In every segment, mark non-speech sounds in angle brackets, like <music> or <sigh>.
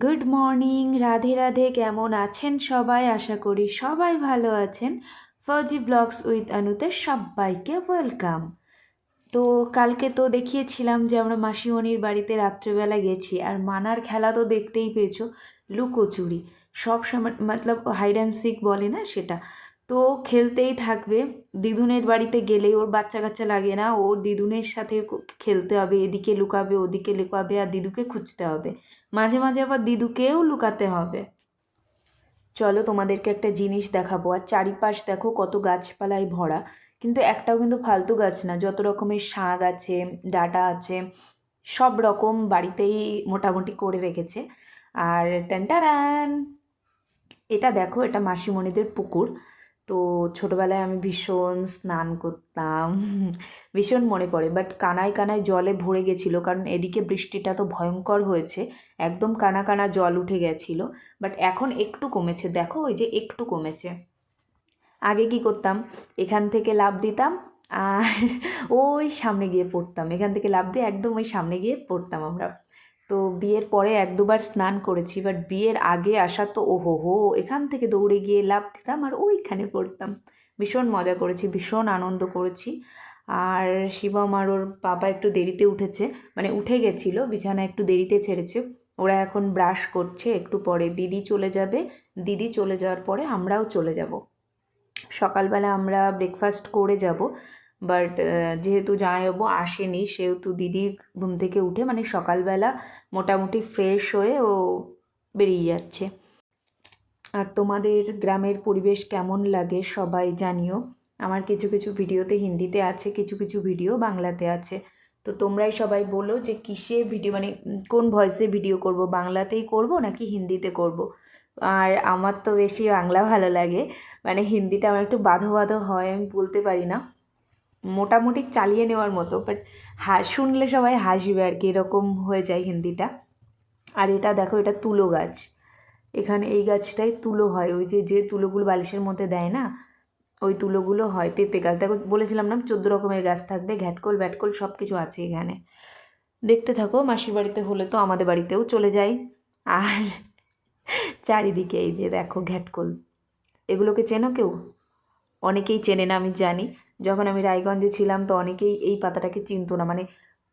Good morning Radhe Radhe, কেমন আছেন সবাই? আশা করি সবাই ভালো আছেন। ফৌজি ব্লগস উইথ আনুতে সবাইকে ওয়েলকাম তো কালকে তো দেখিয়েছিলাম যে আমরা মাসিমণির বাড়িতে রাত্রেবেলা গেছি, আর মানার খেলা তো দেখতেই পেয়েছ, লুকোচুরি। সব সময়, মতলব হাইড অ্যান্ড সিক বলে না সেটা? তো খেলতেই থাকবে। দিদুনের বাড়িতে গেলেই ওর বাচ্চা কাচ্চা লাগে না। ওর দিদুনের সাথে খেলতে হবে, এদিকে লুকাবে, ওদিকে লুকাবে আর দিদুকে খুঁজতে হবে। মাঝে মাঝে আবার দিদুকেও লুকাতে হবে। চলো তোমাদেরকে একটা জিনিস দেখাবো। আর চারিপাশ দেখো কত গাছপালায় ভরা। কিন্তু একটাও কিন্তু ফালতু গাছ না। যত রকমের শাক আছে, ডাটা আছে, সব রকম বাড়িতেই মোটামুটি করে রেখেছে। আর টানটারান এটা দেখো, এটা মাসিমণিদের পুকুর। তো ছোটোবেলায় আমি ভীষণ স্নান করতাম। <laughs> ভীষণ মনে পড়ে। বাট কানায় কানায় জলে ভরে গেছিল, কারণ এদিকে বৃষ্টিটা তো ভয়ঙ্কর হয়েছে। একদম কানা কানা জল উঠে গেছিল। বাট এখন একটু কমেছে। দেখো, ওই যে একটু কমেছে। আগে কি করতাম? এখান থেকে লাভ দিতাম আর <laughs> ওই সামনে গিয়ে পড়তাম। এখান থেকে লাভ দিয়ে একদম ওই সামনে গিয়ে পড়তাম আমরা। তো বিয়ের পরে এক দুবার স্নান করেছি বাট বিয়ের আগে আসা তো ওহো হো, এখান থেকে দৌড়ে গিয়ে লাভ দিতাম আর ওইখানে পড়তাম। ভীষণ মজা করেছি, ভীষণ আনন্দ করেছি। আর শিবম আর ওর বাবা একটু দেরিতে উঠেছে মানে উঠে গেছিল, বিছানা একটু দেরিতে ছেড়েছে। ওরা এখন ব্রাশ করছে, একটু পরে দিদি চলে যাবে, দিদি চলে যাওয়ার পরে আমরাও চলে যাব। সকালবেলা আমরা ব্রেকফাস্ট করে যাব বাট যেহেতু জামাইবাবু আসেনি, সেহেতু দিদি ঘুম থেকে উঠে মানে সকালবেলা মোটামুটি ফ্রেশ হয়ে ও বেরিয়ে যাচ্ছে। আর তোমাদের গ্রামের পরিবেশ কেমন লাগে সবাই জানিও। আমার কিছু কিছু ভিডিওতে হিন্দিতে আছে, কিছু কিছু ভিডিও বাংলাতে আছে। তো তোমরাই সবাই বলো যে কিসে ভিডিও মানে কোন ভয়েসে ভিডিও করব, বাংলাতেই করব নাকি হিন্দিতে করব? আর আমার তো বেশি বাংলা ভালো লাগে। মানে হিন্দিটা আমার একটু বাধো বাধো হয়, আমি বলতে পারি না। মোটামুটি চালিয়ে নেওয়ার মতো বাট হা, শুনলে সবাই হাসবে আর কি, এরকম হয়ে যায় হিন্দিটা। আর এটা দেখো, এটা তুলো গাছ। এখানে এই গাছটাই তুলো হয়, ওই যে যে তুলোগুলো বালিশের মধ্যে দেয় না, ওই তুলোগুলো হয় পেঁপে গাছ। দেখো, বলেছিলাম না, চোদ্দ রকমের গাছ থাকবে, ঘ্যাটকোল, ব্যাটকোল সব কিছু আছে এখানে। দেখতে থাকো, মাসির বাড়িতে হলে তো আমাদের বাড়িতেও চলে যাই আর চারিদিকে এই যে, দেখো ঘ্যাটকোল। এগুলোকে চেনো কেউ? অনেকেই চেনে না, আমি জানি। যখন আমি রায়গঞ্জে ছিলাম, তো অনেকেই এই পাতাটাকে চিনতো না। মানে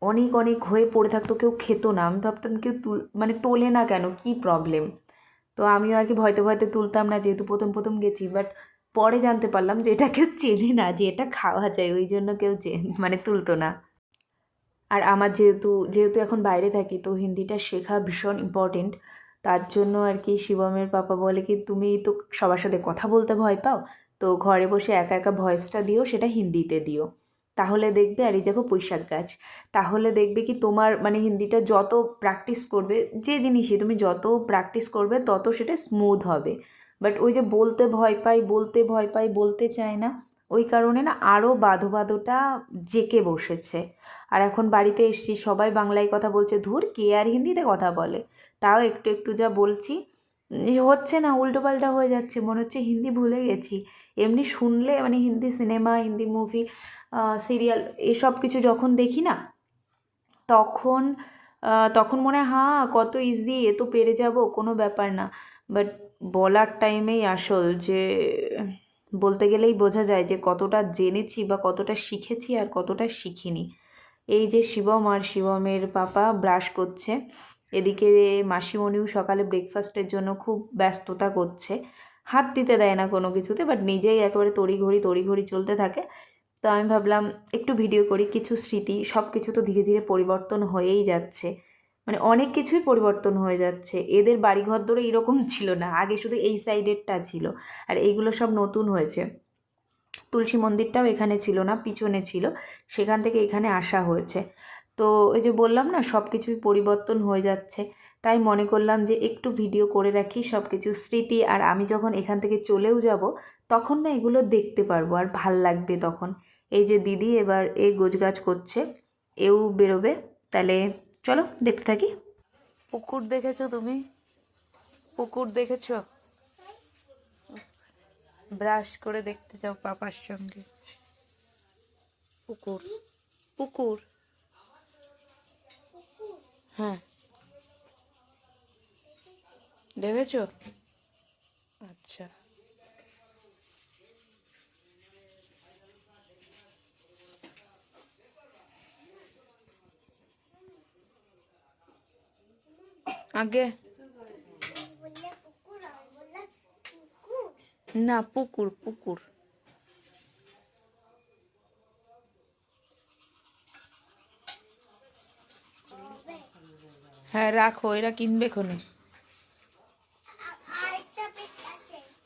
অনেক অনেক হয়ে পড়ে থাকতো, কেউ খেতো না। আমি ভাবতাম, কেউ তুল মানে তোলে না কেন? কি প্রবলেম তো আমিও আর কি ভয়তে ভয়তে তুলতাম না, যেহেতু প্রথম প্রথম গেছি। বাট পরে জানতে পারলাম যে এটা কেউ চেনে না, যে এটা খাওয়া যায়। ওই জন্য কেউ মানে তুলতো না। আর আমার যেহেতু যেহেতু এখন বাইরে থাকি, তো হিন্দিটা শেখা ভীষণ ইম্পর্টেন্ট তার জন্য আর কি শিবমের পাপা বলে কি, তুমি তো সবার সাথে কথা বলতে ভয় পাও? তো ঘরে বসে একা একা ভয়েসটা দিও, সেটা হিন্দিতে দিও। তাহলে দেখবে, আর এই দেখো বৈশাখ গাছ, তাহলে দেখবে কি তোমার মানে হিন্দিটা যত প্র্যাকটিস করবে, যে জিনিসই তুমি যত প্র্যাকটিস করবে, তত সেটা স্মুথ হবে। বাট ওই যে বলতে ভয় পাই, বলতে ভয় পাই, বলতে চায় না, ওই কারণে না আরও বাধো বাধোটা জেকে বসেছে। আর এখন বাড়িতে এসছি, সবাই বাংলায় কথা বলছে, ধুর কে আর হিন্দিতে কথা বলে? তাও একটু একটু যা বলছি হচ্ছে না, উল্টোপাল্টা হয়ে যাচ্ছে। মনে হচ্ছে হিন্দি ভুলে গেছি। এমনি শুনলে মানে Hindi cinema, Hindi movie serial এসব কিছু যখন দেখি না, তখন তখন মনে হয় হ্যাঁ কত ইজি এ তো পেরে যাব, কোনো ব্যাপার না। বাট বলার টাইমেই আসল যে, বলতে গেলেই বোঝা যায় যে, কতটা জেনেছি বা কতটা শিখেছি আর কতটা শিখিনি। এই যে শিবম আর শিবমের পাপা ব্রাশ করছে এদিকে মাসিমণিও সকালে ব্রেকফাস্টের জন্য খুব ব্যস্ততা করছে। হাত দিতে দেয় না কোনো কিছুতে বাট নিজেই একেবারে তড়িঘড়ি তড়িঘড়ি চলতে থাকে। তো আমি ভাবলাম, একটু ভিডিও করি, কিছু স্মৃতি সব কিছু তো ধীরে ধীরে পরিবর্তন হয়েই যাচ্ছে। মানে অনেক কিছুই পরিবর্তন হয়ে যাচ্ছে। এদের বাড়িঘর ধরে এরকম <laughs> ছিল না। আগে শুধু এই সাইডেরটা ছিল। আর এইগুলো সব নতুন হয়েছে। তুলসী মন্দিরটাও এখানে ছিল না, পিছনে ছিল। সেখান থেকে এখানে আসা হয়েছে। তো ওই যে বললাম না সব কিছুই পরিবর্তন হয়ে যাচ্ছে। তাই মনে করলাম যে একটু ভিডিও করে রাখি সব কিছু স্মৃতি, আর আমি যখন এখান থেকে চলেও যাব, তখন না এগুলো দেখতে পারব, আর ভালো লাগবে তখন। এই যে দিদি এবার এই গোছগাছ করছে, এও বেরোবে, তাহলে চলো দেখতে থাকি। পুকুর দেখেছ তুমি? পুকুর দেখেছ? ব্রাশ করে দেখতে যাও পাপার সঙ্গে। পুকুর পুকুর। হ্যাঁ। দেখেছ? আচ্ছা। আগে। না পুকুর পুকুর। হ্যাঁ রাখো এরা কিনবে খনে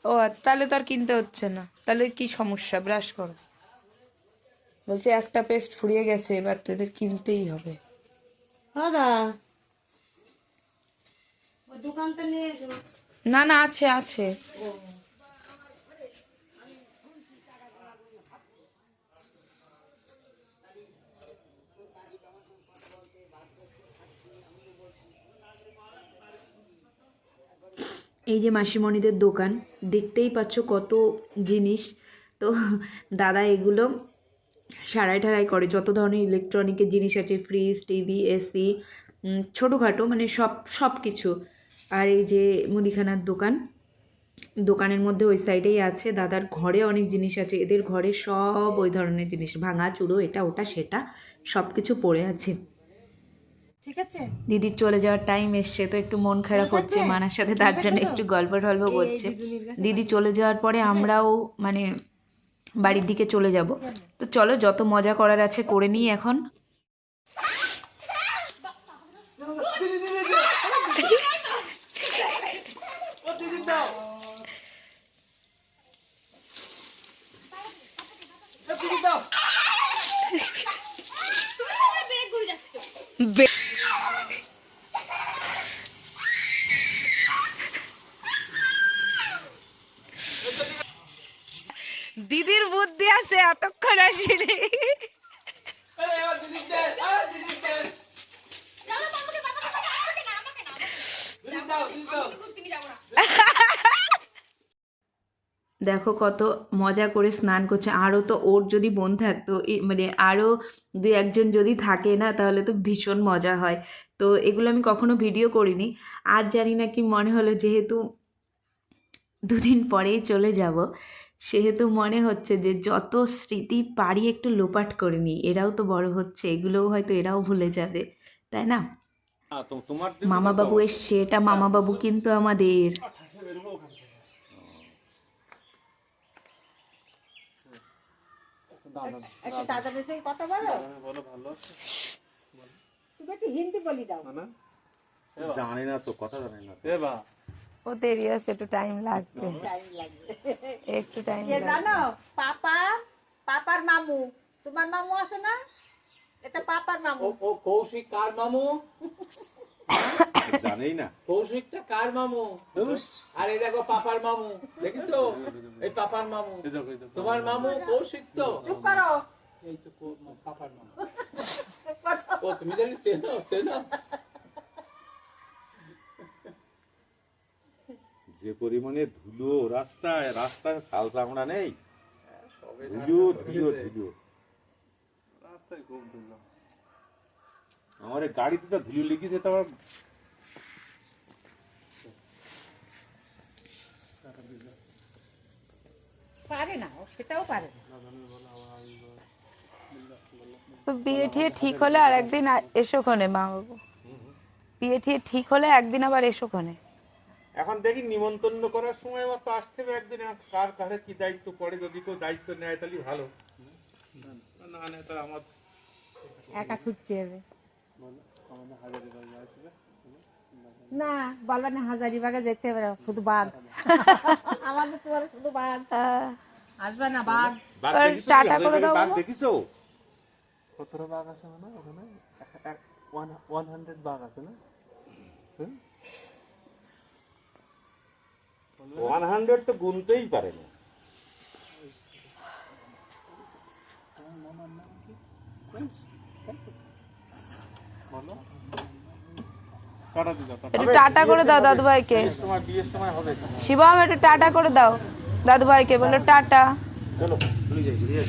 ও তাহলে তো আর কিনতে হচ্ছে না। তাহলে কি সমস্যা? ব্রাশ করো। বলছে একটা পেস্ট ফুরিয়ে গেছে এবার তোদের কিনতেই হবে। দাদা। ওই দোকানটা নিয়ে না না আছে আছে। এই যে মাসিমণিদের দোকান, দেখতেই পাচ্ছ কত জিনিস। তো দাদা এগুলো সারাই ঠারাই করে, যত ধরনের ইলেকট্রনিকের জিনিস আছে ফ্রিজ টিভি এসি ছোটোখাটো মানে সব সব কিছু। আর এই যে মুদিখানার দোকান, দোকানের মধ্যে ওই সাইডেই আছে। দাদার ঘরে অনেক জিনিস আছে, এদের ঘরে সব ওই ধরনের জিনিস, ভাঙা চুড়ো এটা, ওটা, সেটা সব কিছু পড়ে আছে। ঠিক আছে? দিদির চলে যাওয়ার টাইম এসছে তো একটু মন খারাপ হচ্ছে মানার সাথে তার জন্য একটু গল্প টল্প করছে দিদি চলে যাওয়ার পরে আমরাও মানে বাড়ির দিকে চলে যাব। তো চলো যত মজা করার আছে করে নিই এখন। দিদির বুদ্ধি আছে, এতক্ষণ আসেনি। দেখো কত মজা করে স্নান করছে। আরও তো ওর যদি বোন থাকতো মানে আরও দু একজন যদি থাকে না, তাহলে তো ভীষণ মজা হয়। তো এগুলো আমি কখনো ভিডিও করিনি। আর জানি না কি মনে হলো, যেহেতু দুদিন পরেই চলে যাব। সেহেতু মনে হচ্ছে যে যত স্মৃতি পারি একটু লোপাট করে নিই এরাও তো বড় হচ্ছে এগুলোও হয়তো এরাও ভুলে যাবে তাই না? মামা বাবু এসছে এটা মামা বাবু কিন্তু আমাদের। জানি না তো কথা জানি না। ও দেরি আছে একটু টাইম লাগবে। একটু টাইম কে জানো? পাপা পাপার মামু। তোমার মামু আছে না? এটা পাপার মামু। ও কৌশিক কার মামু? জানেই না। কৌশিকটা কার মামু? আর এই দেখো পাপার মামু। দেখিছো? এই পাপার মামু। তোমার মামু কৌশিক তো? চুপ করো। এই তো পাপার মামু। ও তুমি জানি চেনো চেনো? যে পরিমাণে ধুলো রাস্তায় রাস্তায় শাল চামড়া নেই। ধুলো ধুলো ধুলো। আমার গাড়িতে তো ধুলো লেগেছে তো আমার পারে না সেটাও পারে না। তো বিয়ে ঠিয়ে ঠিক হলে আর একদিন এসো খনে মা বাবু। বিয়ে ঠিয়ে ঠিক হলে একদিন আবার এসো খনে। এখন দেখি নিমন্ত্রণ করার সময় আবার তো আসতে হবে একদিন। কার কাছে কি দায়িত্ব পড়ে যদি কেউ দায়িত্ব নেয় তাহলে ভালো। না নেয় তাহলে আমার একা ছুটতে হবে। না বলবা না হাজারিবাগে যেতে হবে শুধু বাঘ আমাদের তোমার শুধু বাঘ আসবে না বাঘ বাঘ টাটা করে দাও বাঘ দেখিছো? সতেরো বাঘ আছে না ওখানে? ওয়ান হান্ড্রেড বাঘ আছে না? ওয়ান হান্ড্রেড তো গুনতেই পারে না। টাটা একটু টাটা করে দাও দাদু ভাইকে শিবম একটু টাটা করে দাও দাদু ভাইকে বলো টাটা। চলো চলে যাই ঘুরে যাই।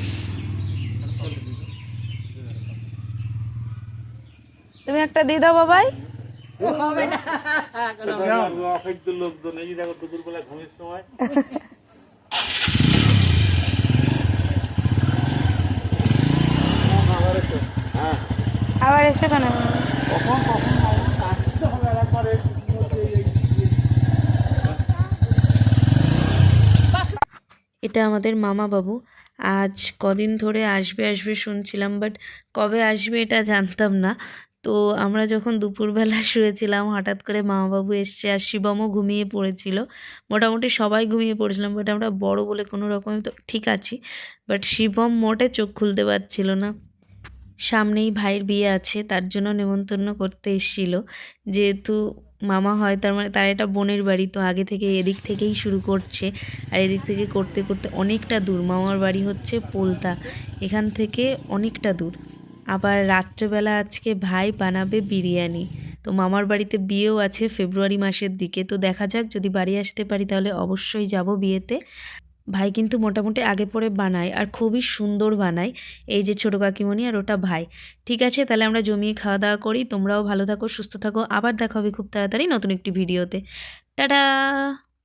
তুমি একটা দিয়ে দাও বাবাই। হবে না। অসহ্য লোকজন এই দেখো দুপুরবেলা ঘুমের সময়। আবার এসে কেন? কখন কখন আসতে হবে একবারে এটা আমাদের মামা বাবু আজ কদিন ধরে আসবে আসবে শুনছিলাম বাট কবে আসবে এটা জানতাম না। তো আমরা যখন দুপুরবেলা <laughs> শুয়েছিলাম, হঠাৎ করে মামা বাবু এসছে আর শিবমও ঘুমিয়ে পড়েছিল। মোটামুটি সবাই ঘুমিয়ে পড়েছিলাম বাট আমরা বড় বলে কোনো রকমে তো ঠিক আছি বাট শিবম মোটে চোখ খুলতে পারছিল না। সামনেই ভাইয়ের বিয়ে আছে, তার জন্য নেমন্তন্ন করতে এসেছিল। যেহেতু মামা হয়, তার মানে তার এটা বোনের বাড়ি, তো আগে থেকে এদিক থেকেই শুরু করছে। আর এদিক থেকে করতে করতে অনেকটা দূর, মামার বাড়ি হচ্ছে পোলতা, এখান থেকে অনেকটা দূর। আবার রাত্রেবেলা আজকে ভাই বানাবে বিরিয়ানি। তো মামার বাড়িতে বিয়েও আছে ফেব্রুয়ারি মাসের দিকে। তো দেখা যাক, যদি বাড়ি আসতে পারি তাহলে অবশ্যই যাব বিয়েতে। ভাই কিন্তু মোটামুটি আগে পরে বানায় আর খুবই সুন্দর বানায়। এই যে ছোটো কাকিমণি আর ওটা ভাই। ঠিক আছে, তাহলে আমরা জমিয়ে খাওয়া দাওয়া করি। তোমরাও ভালো থাকো, সুস্থ থাকো। আবার দেখা হবে খুব তাড়াতাড়ি নতুন একটি ভিডিওতে। টাটা!